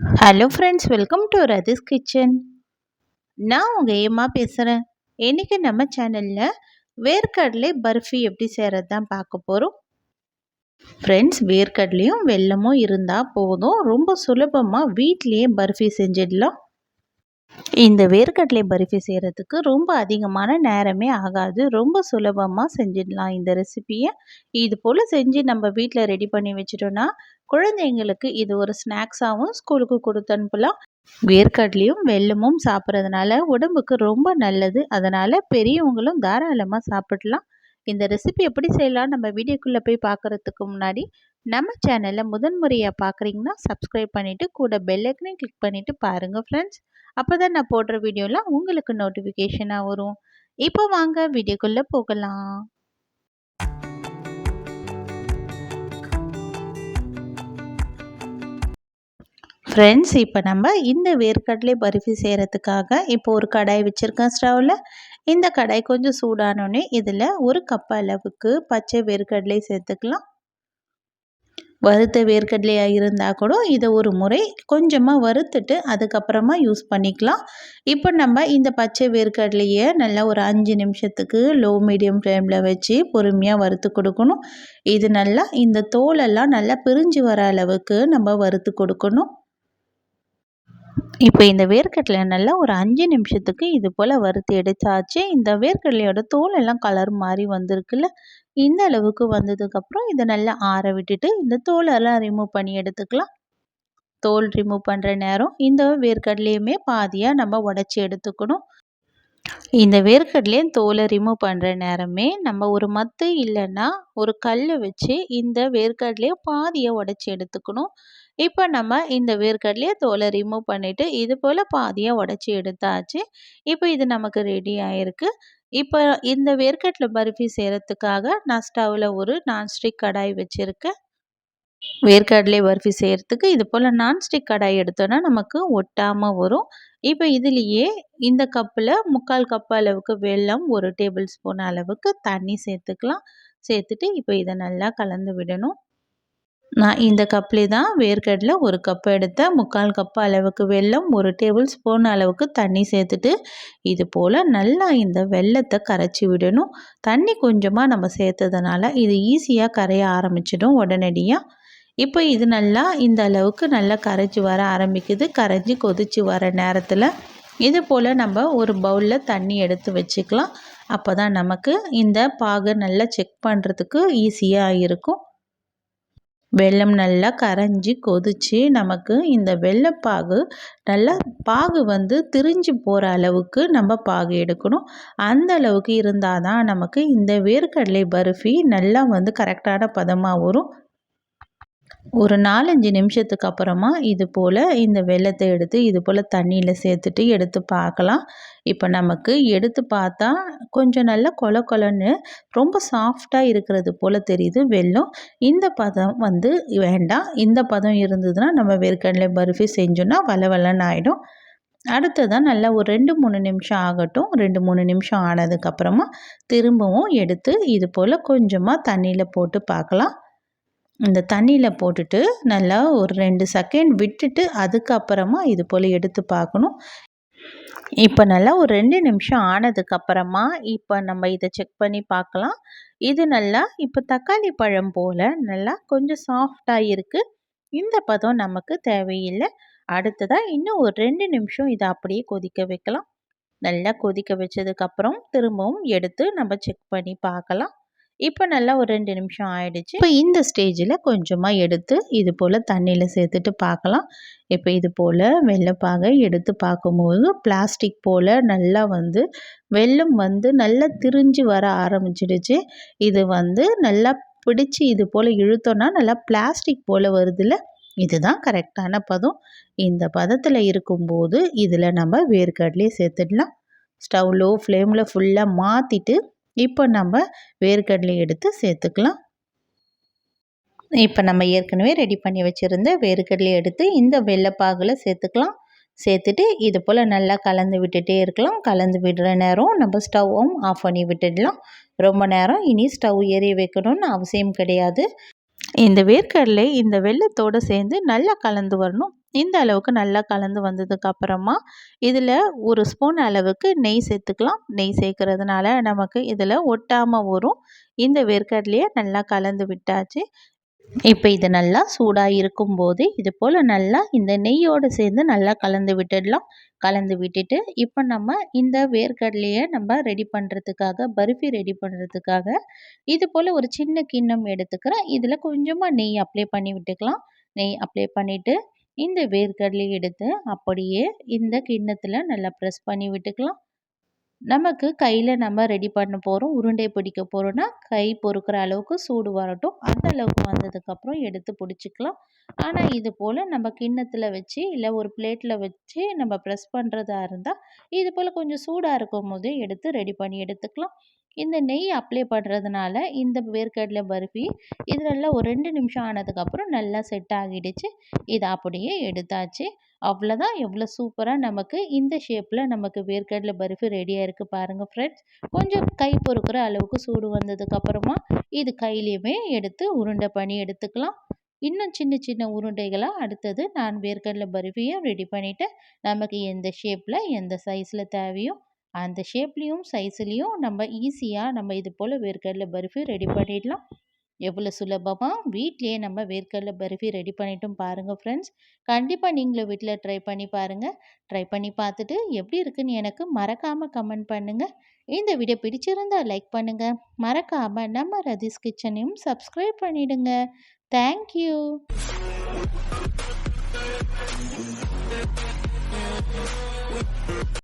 Hello friends welcome to Rathi's kitchen நான் உங்கள் ஏமா பேசுகிறேன் இன்றைக்கி நம்ம சேனலில் வேர்க்கடலை பர்ஃபி எப்படி செய்கிறது தான் பார்க்க போகிறோம் ஃப்ரெண்ட்ஸ் வேர்க்கடலையும் வெள்ளமும் இருந்தால் போதும். ரொம்ப சுலபமாக வீட்லேயே பர்ஃபி செஞ்சிடலாம். இந்த வேர்க்கடலை பருஃபி செய்கிறதுக்கு ரொம்ப அதிகமான நேரமே ஆகாது. ரொம்ப சுலபமாக செஞ்சிடலாம் இந்த ரெசிப்பியை இது போல் செஞ்சு நம்ம வீட்டில் ரெடி பண்ணி வச்சிட்டோன்னா குழந்தைங்களுக்கு இது ஒரு ஸ்நாக்ஸாகவும் ஸ்கூலுக்கு கொடுத்து அனுப்பலாம். வேர்க்கடலையும் வெள்ளமும் சாப்பிட்றதுனால உடம்புக்கு ரொம்ப நல்லது. அதனால் பெரியவங்களும் தாராளமாக சாப்பிடலாம். இந்த ரெசிபி எப்படி செய்யலாம் நம்ம வீடியோக்குள்ளே போய் பார்க்குறதுக்கு முன்னாடி நம்ம சேனலை முதன்முறையாக பார்க்குறீங்கன்னா சப்ஸ்கிரைப் பண்ணிவிட்டு கூட பெல்லைக்கனையும் கிளிக் பண்ணிவிட்டு பாருங்கள் ஃப்ரெண்ட்ஸ் அப்போ தான் நான் போடுற வீடியோலாம் உங்களுக்கு நோட்டிஃபிகேஷனாக வரும். இப்போ வாங்க வீடியோக்குள்ளே போகலாம். ஃப்ரெண்ட்ஸ் இப்போ நம்ம இந்த வேர்க்கடலை பருஃபி செய்கிறதுக்காக இப்போ ஒரு கடாய் வச்சுருக்கேன் ஸ்டவ்வில் இந்த கடாய் கொஞ்சம் சூடானோடனே இதில் ஒரு கப் அளவுக்கு பச்சை வேர்க்கடலை சேர்த்துக்கலாம். வறுத்த வேர்க்கடலையாக இருந்தால் கூட இதை ஒரு முறை கொஞ்சமாக வறுத்துட்டு அதுக்கப்புறமா யூஸ் பண்ணிக்கலாம். இப்போ நம்ம இந்த பச்சை வேர்க்கடலையை நல்லா ஒரு அஞ்சு நிமிஷத்துக்கு லோ மீடியம் ஃப்ளேமில் வச்சு பொறுமையாக வறுத்து கொடுக்கணும். இது நல்லா இந்த தோலெல்லாம் நல்லா பிரிஞ்சு வர அளவுக்கு நம்ம வறுத்து கொடுக்கணும். இப்போ இந்த வேர்க்கடலை நல்லா ஒரு அஞ்சு நிமிஷத்துக்கு இது போல் வறுத்து எடுத்தாச்சு. இந்த வேர்க்கடலையோட தோல் எல்லாம் கலர் மாதிரி வந்திருக்குல்ல? இந்த அளவுக்கு வந்ததுக்கப்புறம் இதை நல்லா ஆற விட்டுட்டு இந்த தோலெல்லாம் ரிமூவ் பண்ணி எடுத்துக்கலாம். தோல் ரிமூவ் பண்ணுற நேரம் இந்த வேர்க்கடலையுமே பாதியாக நம்ம உடச்சி எடுத்துக்கணும். இந்த வேர்க்கடலையும் தோலை ரிமூவ் பண்ணுற நேரமே நம்ம ஒரு மத்து இல்லைன்னா ஒரு கல் வச்சு இந்த வேர்க்கடலையை பாதியை உடச்சி எடுத்துக்கணும். இப்போ நம்ம இந்த வேர்க்கடலையை தோலை ரிமூவ் பண்ணிவிட்டு இது போல் பாதியாக உடச்சி எடுத்தாச்சு. இப்போ இது நமக்கு ரெடி ஆகிருக்கு இப்போ இந்த வேர்க்கடலை பர்ஃபி செய்கிறதுக்காக நான் ஸ்டவ்வில் ஒரு நான்ஸ்டிக் கடாய் வச்சுருக்கேன். வேர்க்கடலை பர்ஃபி செய்கிறதுக்கு இது போல் நான்ஸ்டிக் கடாய் எடுத்தோன்னா நமக்கு ஒட்டாமல் வரும். இப்போ இதுலேயே இந்த கப்பில் முக்கால் கப் அளவுக்கு வெல்லம் ஒரு டேபிள் ஸ்பூன் அளவுக்கு தண்ணி சேர்த்துக்கலாம். சேர்த்துட்டு இப்போ இதை நல்லா கலந்து விடணும். நான் இந்த கப்லேயே தான் வேர்க்கடலை ஒரு கப் எடுத்தேன் முக்கால் கப் அளவுக்கு வெல்லம் ஒரு டேபிள் ஸ்பூன் அளவுக்கு தண்ணி சேர்த்துட்டு இது போல் நல்லா இந்த வெள்ளத்தை கரைச்சி விடணும். தண்ணி கொஞ்சமாக நம்ம சேர்த்ததுனால இது ஈஸியாக கரைய ஆரம்பிச்சிடும் உடனடியாக இப்போ இது நல்லா இந்த அளவுக்கு நல்லா கரைச்சி வர ஆரம்பிக்குது. கரைஞ்சி கொதித்து வர நேரத்தில் இது போல் நம்ம ஒரு பவுலில் தண்ணி எடுத்து வச்சுக்கலாம். அப்போ தான் நமக்கு இந்த பாகை நல்லா செக் பண்ணுறதுக்கு ஈஸியாக இருக்கும். வெல்லம் நல்லா கரைஞ்சி கொதித்து நமக்கு இந்த வெள்ளைப்பாகு நல்லா பாகு வந்து திரிஞ்சு போகிற அளவுக்கு நம்ம பாகு எடுக்கணும். அந்த அளவுக்கு இருந்தால் தான் நமக்கு இந்த வேர்க்கடலை பருஃபி நல்லா வந்து கரெக்டான பதமாக வரும் ஒரு நாலஞ்சு நிமிஷத்துக்கு அப்புறமா இது போல் இந்த வெள்ளத்தை எடுத்து இது போல் தண்ணியில் சேர்த்துட்டு எடுத்து பார்க்கலாம். இப்போ நமக்கு எடுத்து பார்த்தா கொஞ்சம் நல்லா கொல கொலன்னு ரொம்ப சாஃப்டாக இருக்கிறது போல் தெரியுது வெள்ளம் இந்த பதம் வந்து வேண்டாம். இந்த பதம் இருந்ததுன்னா நம்ம வேர்க்கடலை பருஃபி செஞ்சோன்னா வள ஆகிடும் அடுத்ததான் நல்லா ஒரு ரெண்டு மூணு நிமிஷம் ஆகட்டும். ரெண்டு மூணு நிமிஷம் ஆனதுக்கப்புறமா திரும்பவும் எடுத்து இது போல் கொஞ்சமாக தண்ணியில் போட்டு பார்க்கலாம். இந்த தண்ணியில் போட்டுட்டு நல்லா ஒரு ரெண்டு செகண்ட் விட்டுட்டு அதுக்கப்புறமா இது போல் எடுத்து பார்க்கணும். இப்போ நல்லா ஒரு ரெண்டு நிமிஷம் ஆனதுக்கப்புறமா இப்போ நம்ம இதை செக் பண்ணி பார்க்கலாம். இது நல்லா இப்போ தக்காளி பழம் போல் நல்லா கொஞ்சம் சாஃப்டாக இருக்குது இந்த பதம் நமக்கு தேவையில்லை. அடுத்ததாக இன்னும் ஒரு ரெண்டு நிமிஷம் இதை அப்படியே கொதிக்க வைக்கலாம். நல்லா கொதிக்க வச்சதுக்கப்புறம் திரும்பவும் எடுத்து நம்ம செக் பண்ணி பார்க்கலாம். இப்போ நல்லா ஒரு ரெண்டு நிமிஷம் ஆயிடுச்சு. இப்போ இந்த ஸ்டேஜில் கொஞ்சமாக எடுத்து இது போல் தண்ணியில் சேர்த்துட்டு பார்க்கலாம் இப்போ இது போல் வெள்ளைப்பாகை எடுத்து பார்க்கும்போது பிளாஸ்டிக் போல் நல்லா வந்து வெள்ளம் வந்து நல்லா திரிஞ்சு வர ஆரம்பிச்சிடுச்சு. இது வந்து நல்லா பிடிச்சி இது போல் இழுத்தோன்னா நல்லா பிளாஸ்டிக் போல் வருதில்ல? இதுதான் கரெக்டான பதம். இந்த பதத்தில் இருக்கும்போது இதில் நம்ம வேர்க்கடலையே சேர்த்துடலாம். ஸ்டவ் லோ ஃப்ளேமில் ஃபுல்லாக மாற்றிட்டு இப்போ நம்ம வேர்க்கடலை எடுத்து சேர்த்துக்கலாம். இப்போ நம்ம ஏற்கனவே ரெடி பண்ணி வச்சுருந்த வேர்க்கடலை எடுத்து இந்த வெள்ளைப்பாகில் சேர்த்துக்கலாம். சேர்த்துட்டு இது போல் நல்லா கலந்து விட்டுட்டே இருக்கலாம். கலந்து விடுற நேரம் நம்ம ஸ்டவ்வும் ஆஃப் பண்ணி விட்டுடலாம். ரொம்ப நேரம் இனி ஸ்டவ் ஏறி வைக்கணும்னு அவசியம் கிடையாது. இந்த வேர்க்கடலை இந்த வெள்ளத்தோடு சேர்ந்து நல்லா கலந்து வரணும். இந்த அளவுக்கு நல்லா கலந்து வந்ததுக்கு அப்புறமா இதில் ஒரு ஸ்பூன் அளவுக்கு நெய் சேர்த்துக்கலாம். நெய் சேர்க்கறதுனால நமக்கு இதில் ஒட்டாமல் வரும். இந்த வேர்க்கடலையை நல்லா கலந்து விட்டாச்சு. இப்போ இது நல்லா சூடாக இருக்கும்போது இது போல் நல்லா இந்த நெய்யோடு சேர்ந்து நல்லா கலந்து விட்டுடலாம். கலந்து விட்டுட்டு இப்போ நம்ம இந்த வேர்க்கடலையை நம்ம ரெடி பண்ணுறதுக்காக பருஃபி ரெடி பண்ணுறதுக்காக இது போல் ஒரு சின்ன கிண்ணம் எடுத்துக்கிறேன். இதில் கொஞ்சமாக நெய் அப்ளை பண்ணி விட்டுக்கலாம். நெய் அப்ளை பண்ணிவிட்டு இந்த வேர்க்கடலையை எடுத்து அப்படியே இந்த கிண்ணத்தில் நல்லா ப்ரெஸ் பண்ணி விட்டுக்கலாம். நமக்கு கையில் நம்ம ரெடி பண்ண போகிறோம் உருண்டை பிடிக்க போகிறோன்னா கை பொறுக்கிற அளவுக்கு சூடு வரட்டும். அந்த அளவுக்கு வந்ததுக்கப்புறம் எடுத்து பிடிச்சிக்கலாம். ஆனால் இது போல் நம்ம கிண்ணத்தில் வச்சு இல்லை ஒரு பிளேட்டில் வச்சு நம்ம ப்ரெஸ் பண்ணுறதா இருந்தால் இது போல் கொஞ்சம் சூடாக இருக்கும் போதே எடுத்து ரெடி பண்ணி எடுத்துக்கலாம். இந்த நெய் அப்ளை பண்ணுறதுனால இந்த வேர்க்கடலை பர்ஃபி இது நல்லா ஒரு ரெண்டு நிமிஷம் ஆனதுக்கப்புறம் நல்லா செட் ஆகிடுச்சு. இதை அப்படியே எடுத்தாச்சு. அவ்வளோதான் எவ்வளோ சூப்பராக நமக்கு இந்த ஷேப்பில் நமக்கு வேர்க்கடலை பருஃபி ரெடியாக இருக்குது பாருங்கள் ஃப்ரெண்ட்ஸ் கொஞ்சம் கை பொறுக்கிற அளவுக்கு சூடு வந்ததுக்கப்புறமா இது கையிலையுமே எடுத்து உருண்டை பண்ணி எடுத்துக்கலாம். இன்னும் சின்ன சின்ன உருண்டைகளாக அடுத்தது நான் வேர்க்கடலை பருஃபியும் ரெடி பண்ணிவிட்டு நமக்கு எந்த ஷேப்பில் எந்த சைஸில் தேவையோ அந்த ஷேப்லேயும் சைஸ்லேயும் நம்ம ஈஸியாக நம்ம இது போல் வேர்க்கடலை பருஃபி ரெடி பண்ணிடலாம். எவ்வளோ சுலபமாக வீட்லேயே நம்ம வேர்க்கடலை பருஃபி ரெடி பண்ணிட்டும் பாருங்கள் ஃப்ரெண்ட்ஸ் கண்டிப்பாக நீங்களும் வீட்டில் ட்ரை பண்ணி பாருங்கள் ட்ரை பண்ணி பார்த்துட்டு எப்படி இருக்குன்னு எனக்கு மறக்காமல் கமெண்ட் பண்ணுங்கள் இந்த வீடியோ பிடிச்சிருந்தால் லைக் பண்ணுங்கள் மறக்காமல் நம்ம ரதீஸ் கிச்சனையும் சப்ஸ்கிரைப் பண்ணிவிடுங்க தேங்க்யூ